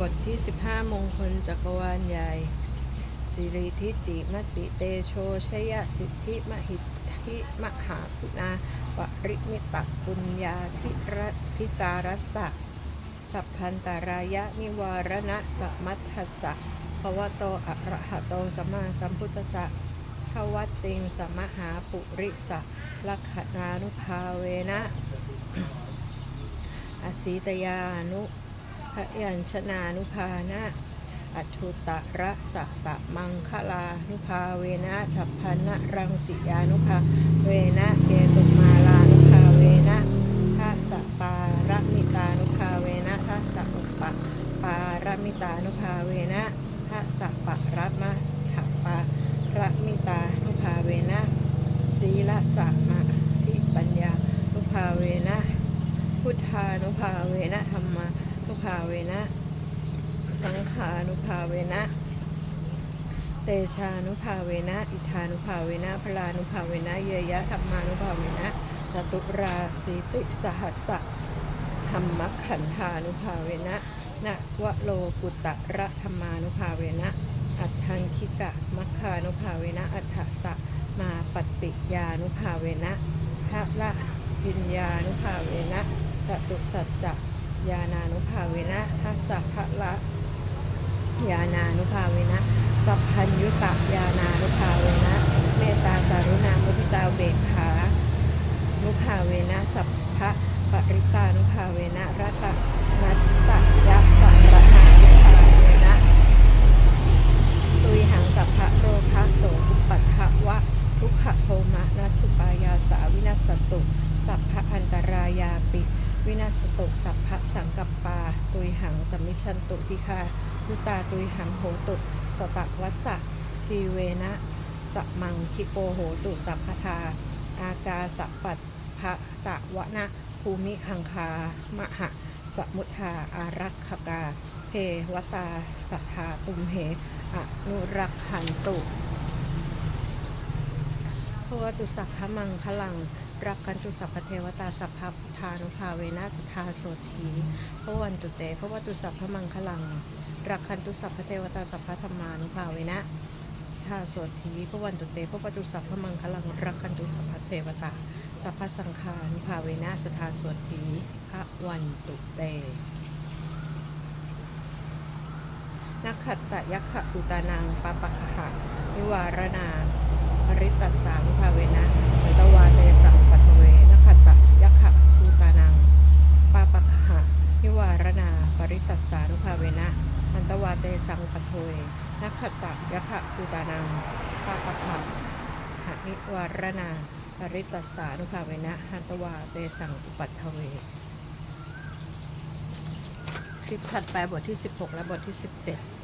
บทที่ 15 มงคลจักรวาลใหญ่ สิริทิติมติเตโชชยสิทธิมหิทธิมหาคุณาปริมิตะปุญญาธิรัธิการสะสัพพันตารายะนิวารณะสมัทธัสสะภวะโตอะระหะโตสัมมาสัมพุทธัสสะทวัตติงสมหาปุริสะลักขณานุภาเวนะ อสีตยานุ พยัญชนานุภานะอัทุตระสะตะมังคลานุภาเวนะฉัพพนะรังสิยานุภาเวนะเกตุมาลานุภาเวนะทัสสะปารมิตานุภาเวนะทัสสะอุปปะปารมิตานุภาเวนะทัสสะปะระมะฉัปารมิตานุภาเวนะศีลสะมาธิปัญญานุภาเวนะพุทธานุภาเวนะธรร นุภาเวนะ สังขานุภาเวนะ เตชานุภาเวนะ อิทานุภาเวนะ พลานุภาเวนะ เยยะธรรมานุภาเวนะจตุราสีติสหัสสะธรรมขันธานุภาเวนะนะวะโลกุตะระธรรมานุภาเวนะ อัตถังคิกะมัคคานุภาเวนะ อัฏฐสะมาปฏิยานุภาเวนะทะละวิญญานุภาเวนะจตุสัจจะ ญาณานุภาเวนะทัสสะทะละญาณานุภาเวนะสัพพัญยุตญาณานุภาเวนะเมตตาการุณามุทิตาเบกขานุภาเวนะสัพพะปริตานุภาเวนะรัตนัตตยะสัรนานุภาเวนะตุยหังสัพพะโรคะโสอุปัฏฐวะทุกขโทมะนัสุปายาสาวินัสตุ สัพพะอันตรายาปิ วินาศตุสัพพะสังกัปปา ตุยิชันตุทิคาทุตาตุยหังโหตุสตะวัสสะทีเวนะสัมังคิโปโหตุสัพพทา อากาสปัตภะตะวะนะภูมิคังคามหะสมุทธาอารักขกาเพวตาสัทธาตุมเหอนุรักขันตุพวตุสัพพะมังคลังรักขันตุสัพพเทวตาสัพพพุทธานุภาเวนะสัทธาโสธี วันตุเตพระวตุสัพพะมังคลัง รักขันตุสัพพเทวตาสัพพธรรมานุภาเวนะสัทธาโสธีพระวันตุเตพระวตุสัพพะมังคลัง รักขันตุสัพพเทวตาสัพพสังฆานุภาเวนะสทธาโสธีพระวันตุเตนักขัตตยักขะอุตานังปะปะขะนิวารณาริตตัสสานุภาเวนะเมตวาเตสังปัทเวนักขัตตะยักขะอุตานังปะปะขะนิวารณาปริตตั สารุภาเวนะ อันตวาเตสังปัทยนักขตะยะขะอุตานังปาปะขะหะนิวารณาปริตตัสสานุภาเวนะหันตวาเตสังอุปัทเวคลิปถัดไปบทที่ 16 และบทที่ 17